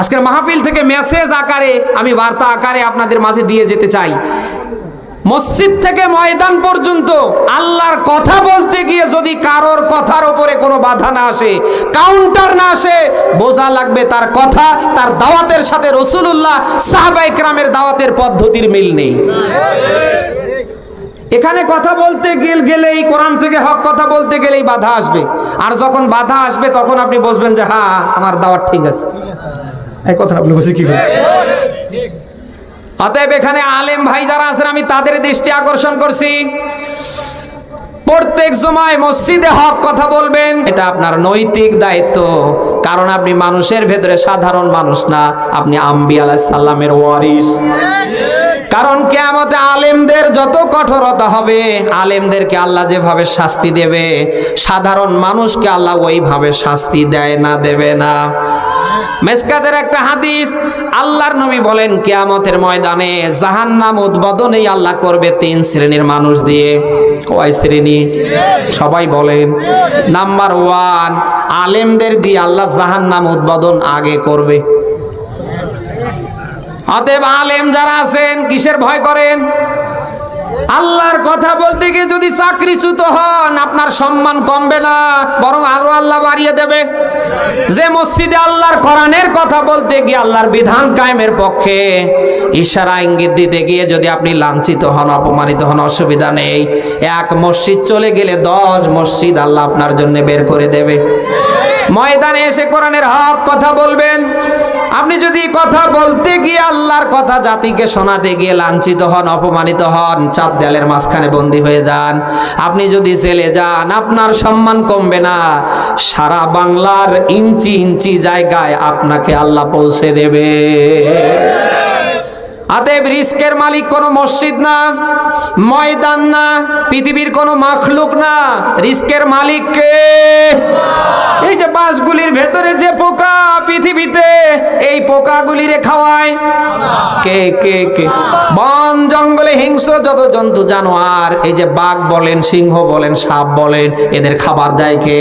আজকের মাহফিল থেকে মেসেজ আকারে আমি বার্তা আকারে আপনাদের মাঝে দিয়ে যেতে চাই। মসজিদ থেকে ময়দান পর্যন্ত আল্লাহর কথা বলতে গিয়ে যদি কারোর কথার ওপরে কোনো বাধা না আসে কাউন্টার না আসে, বোঝা লাগবে তার কথা, তার দাওয়াতের সাথে রসুল্লাহ সাহাবা ইকরামের দাওয়াতের পদ্ধতির মিল নেই। এখানে কথা বলতে গেল গেলেই, কোরআন থেকে হক কথা বলতে গেলেই বাধা আসবে। আর যখন বাধা আসবে, তখন আপনি বসবেন যে হ্যাঁ আমার দাওয়াত ঠিক আছে। এই কথা আপনি বুঝে কি অতএব এখানে আলেম ভাই যারা আছেন, আমি তাদের দৃষ্টি আকর্ষণ করছি। প্রত্যেক সময় মসজিদে হক কথা বলবেন, এটা আপনার নৈতিক দায়িত্ব। কারণ আপনি মানুষের ভেতরে সাধারণ মানুষ না, আপনি আম্বি আলাহ সাল্লামের ওয়ারিস কারণ কেয়ামতে আলেমদের যত কঠোরতা হবে, আলেমদেরকে আল্লাহ যেভাবে শাস্তি দেবে, সাধারণ মানুষকে আল্লাহ ওইভাবে শাস্তি দেয় না, দেবে না। মেসকাদের একটা হাদিস, আল্লাহর নবী বলেন, কেয়ামতের ময়দানে জাহান্নাম উদ্বোধনেই আল্লাহ করবে তিন শ্রেণির মানুষ দিয়ে। কয় শ্রেণি? সবাই বলেন। নাম্বার ওয়ান আলেমদের দিয়ে আল্লাহ জাহান্নাম উদ্বোধন আগে করবে। অতএব আলেম যারা আছেন, কিসের ভয় করেন? আল্লাহর কথা বলতে গিয়ে যদি চাকরিচ্যুত হন, আপনার সম্মান কমবে না, বরং আরও আল্লাহ বাড়িয়ে দেবে। যে মসজিদে আল্লাহর কোরআনের কথা বলতে গিয়ে আল্লাহর বিধান কায়েমের পক্ষে ইশারা ইঙ্গিত দিতে গিয়ে যদি আপনি লাঞ্ছিত হন, অপমানিত হন, অসুবিধা নেই। এক মসজিদ চলে গেলে দশ মসজিদ আল্লাহ আপনার জন্য বের করে দেবে। ময়দানে এসে কোরআনের হক কথা বলবেন আপনি যদি কথা বলতে গিয়ে আল্লাহর কথা জাতিকে শোনাতে গিয়ে লাঞ্ছিত হন, অপমানিত হন, চাঁদ দেয়ালের মাঝখানে বন্দী হয়ে যান, আপনি যদি জেলে যান, আপনার সম্মান কমবে না। সারা বাংলার ইঞ্চি ইঞ্চি জায়গায় আপনাকে আল্লাহ পৌঁছে দেবে। অতএব রিস্কের মালিক কোনো মসজিদ না, ময়দান না, পৃথিবীর কোনো মাখলুক না। রিস্কের মালিক কে? এই যে বাসগুলির ভেতরে যে পোকা পৃথিবীতে, এই পোকাগুলি রে খাওয়ায়। কে কে কে? বন জঙ্গলে হিংস্র যত জন্তু জানোয়ার, এই যে বাঘ বলেন, সিংহ বলেন, সাপ বলেন, এদের খাবার দেয় কে?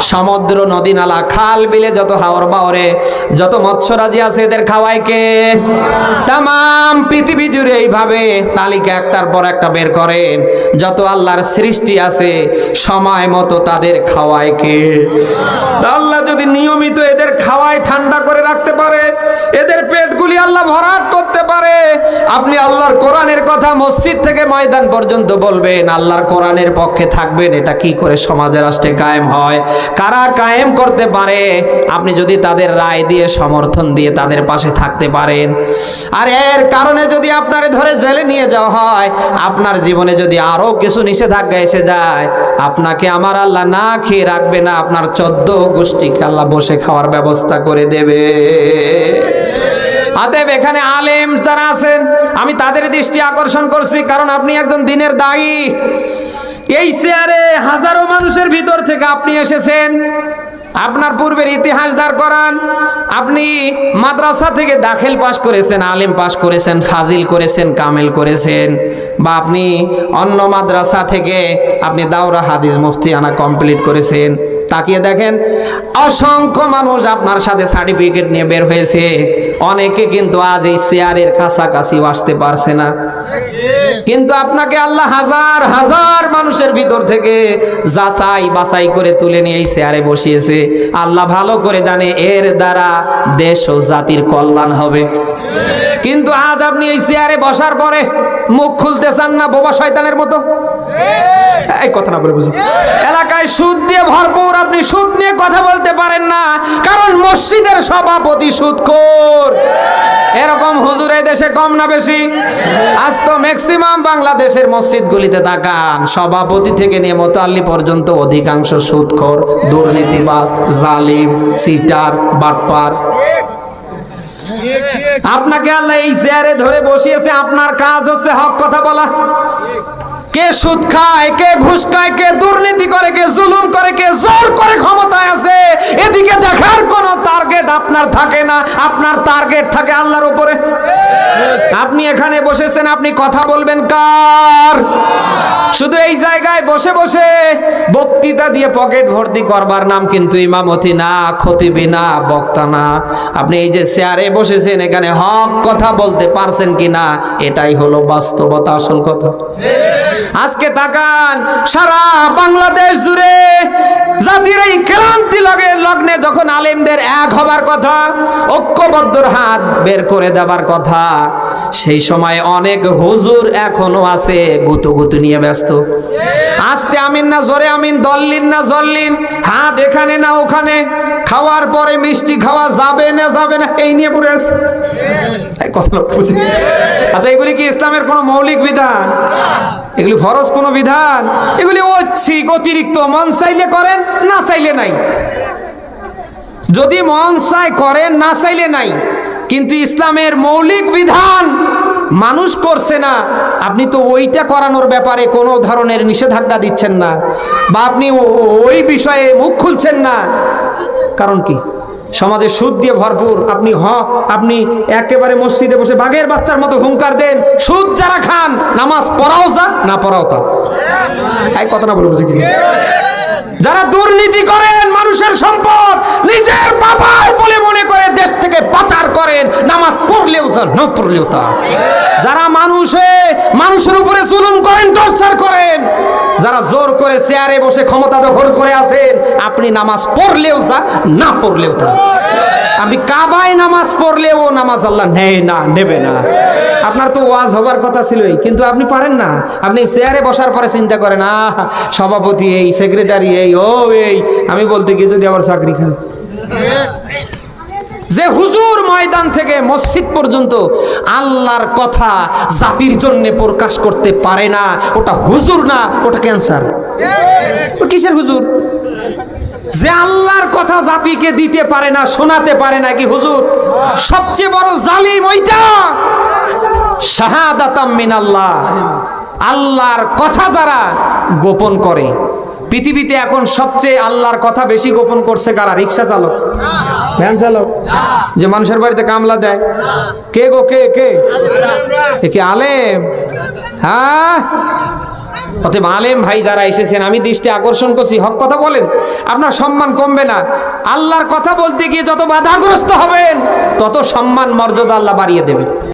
সমুদ্র, নদী, নালা, খাল বিলে যত হাওর বাওরে, যত মৎস্যরাজি আছে এদের খাওয়ায় কে? তাম পৃথিবী জুড়ে এইভাবে তালিকা একটার পর একটা বের করেন। যত আল্লাহর সৃষ্টি আছে, সময় মতো তাদের খাওয়ায় কে? আল্লাহ যদি নিয়মিত এদের খাওয়ায় ঠান্ডা করে রাখতে পারে, এদের পেটগুলি আল্লাহ ভরাট করতে পারে। আপনি আল্লাহর কোরআনের কথা মসজিদ থেকে ময়দান পর্যন্ত বলবেন, আল্লাহর কোরআনের পক্ষে থাকবেন, এটা কি করে সমাজে রাষ্ট্রে কায়েম হয়? কারা কায়েম করতে পারে? আপনি যদি তাদের রায় দিয়ে সমর্থন দিয়ে তাদের পাশে থাকতে পারেন। আর এর কারণে যদি আপনারে ধরে জেলে নিয়ে যাওয়া হয়, আপনার জীবনে যদি আরও কিছু নিষেধাজ্ঞা এসে যায়, আপনাকে আমার আল্লাহ না খেয়ে রাখবে না, আপনার চোদ্দ গোষ্ঠীকে আল্লাহ বসে খাওয়ার ব্যবস্থা করে দেবে। অতএব এখানে আলেম যারা আছেন, আমি তাদের দৃষ্টি আকর্ষণ করছি, কারণ আপনি একজন দিনের দায়ী। এই চেয়ারে হাজারো মানুষের ভিতর থেকে আপনি এসেছেন। আপনার পূর্বের ইতিহাস দাঁড় করান। আপনি মাদ্রাসা থেকে দাখিল পাশ করেছেন, আলেম পাশ করেছেন, ফাজিল করেছেন, কামেল করেছেন। বা আপনি অন্য মাদ্রাসা থেকে আপনি দাওরা হাদিস মুফতি আনা কমপ্লিট করেছেন। তাকিয়ে দেখেন, অসংখ্য মানুষ আপনার সাথে সার্টিফিকেট নিয়ে বের হয়েছে। অনেকে কিন্তু আজ এই চেয়ারের কাছাকাছি আসতে পারছে না। কিন্তু আপনাকে আল্লাহ হাজার হাজার মানুষের ভিতর থেকে যাচাই বাছাই করে তুলে নিয়ে এই চেয়ারে বসিয়েছে। আল্লাহ ভালো করে জানে, এর দ্বারা দেশ ও জাতির কল্যাণ হবে। কিন্তু আজ আপনি এই চেয়ারে বসার পরে মুখ খুলতে চান না বোবা শয়তানের মতো? এই কথা না বলে এলাকায় সুদ দিয়ে ভরপুর, আপনি সুদ নিয়ে কথা বলতে পারেন না, কারণ মসজিদের সভাপতি সুদখোর। এরকম হুজুর এই দেশে কম না বেশি? আজ তো ম্যাক্সিমাম বাংলাদেশের মসজিদগুলিতে তাকান। সভাপতি থেকে নিয়ে মোতাল্লি পর্যন্ত অধিকাংশ সুদখোর, দুর্নীতিবাজ, জালিম, সিটার, বাটপার। আপনাকে আল্লাহ এই চেয়ারে ধরে বসিয়েছে, আপনার কাজ হচ্ছে হক কথা বলা। কে সুদ খায়, কে ঘুষ খায়, কে দুর্নীতি করে, কে জুলুম করে, কে জোর করে ক্ষমতায় আছে, এদিকে দেখার কোনো টার্গেট আপনার থাকে না, আপনার টার্গেট থাকে আল্লাহর উপরে। আপনি এখানে বসেছেন, আপনি কথা বলবেন কার? শুধু এই জায়গায় বসে বসে বক্তৃতা দিয়ে পকেট ভর্তি করবার নাম কিন্তু ইমামতি না, খতিবি না, বক্তা না। আপনি এই যে চেয়ারে বসেছেন, এখানে হক কথা বলতে পারছেন কি না এটাই হলো বাস্তবতা, আসল কথা। আজকে তাকান, সারা বাংলাদেশ জুড়ে জাতির এই ক্লান্তি লগে লগ্নে যখন আলেমদের এক হবার কথা, ঐক্যবদ্ধর হাত বের করে দেবার কথা, সেই সময় অনেক হুজুর এখনও আছে গুতু গুতু নিয়ে ব্যস্ত। আস্তে আমিন না, জোরে আমিন, দল্লিন না, জল্লিন, হাত এখানে না ওখানে, খাওয়ার পরে মিষ্টি খাওয়া যাবে না যাবে না, এই নিয়ে পড়ে আছে। বুঝি আচ্ছা এগুলি কি ইসলামের কোনো মৌলিক বিধান? এগুলি ফরজ কোনো বিধান? এগুলি ঐচ্ছিক, অতিরিক্ত, মন চাইলে করেন না চাইলে নাই। যদি মন চায় করেন, না চাইলে নাই। কিন্তু ইসলামের মৌলিক বিধান মানুষ করছে না। আপনি তো ওইটা করানোর ব্যাপারে কোনো ধরনের নিষেধাজ্ঞা দিচ্ছেন না বা আপনি ওই বিষয়ে মুখ খুলছেন না। কারণ কি? সমাজে সুদ দিয়ে ভরপুর। আপনি হ, আপনি একেবারে মসজিদে বসে বাঘের বাচ্চার মতো হুঙ্কার দেন, সুদ যারা খান, নামাজ পড়াও যা, না পড়াও তা। এই কথা না বলে বুঝি কি? যারা দুর্নীতি করেন, মানুষের সম্পদ নিজের বাবার বলে মনে করে দেশ থেকে পাচার করেন, নামাজ পড়লেও তা না পড়লেও তা। যারা মানুষে মানুষের উপরে জুলুম করেন, টর্চার করেন, যারা জোর করে চেয়ারে বসে ক্ষমতা দখল করে আছেন, আপনি নামাজ পড়লেও যা, না পড়লেও তা। আপনি কাবায় নামাজ পড়লেও নামাজ আল্লাহ নেয় না, নেবে না। আপনার তো ওয়াজ হবার কথা ছিলই, কিন্তু আপনি পারেন না। আপনি চেয়ারে বসার পরে চিন্তা করেন, আহ, সভাপতি এই সেক্রেটারি এই, ও এই, আমি বলতে গিয়ে যদি আবার চাকরি খান। যে হুজুর ময়দান থেকে মসজিদ পর্যন্ত আল্লাহর কথা জাতির জন্য প্রকাশ করতে পারে না, ওটা হুজুর না, ওটা ক্যান্সার কিসের হুজুর? যে আল্লাহর কথা জাতিকে দিতে পারে না, শোনাতে পারে না, কি হুজুর? সবচেয়ে বড় জালিম ওইটা। শাহাদাতাম মিনাল্লাহ। আল্লাহর কথা যারা গোপন করে, পৃথিবীতে এখন সবচেয়ে আল্লাহর কথা বেশি গোপন করছে কারা? রিক্সা চালক, ভ্যান চালক, যে মানুষের বাড়িতে কামলা দেয়। কে গো, কে কে? কি আলেম? হ্যাঁ? অতএব আলেম ভাই যারা এসেছেন, আমি দৃষ্টি আকর্ষণ করছি। হক কথা বলেন, আপনার সম্মান কমবে না। আল্লাহর কথা বলতে গিয়ে যত বাধাগ্রস্ত হবেন, তত সম্মান মর্যাদা আল্লাহ বাড়িয়ে দেবে।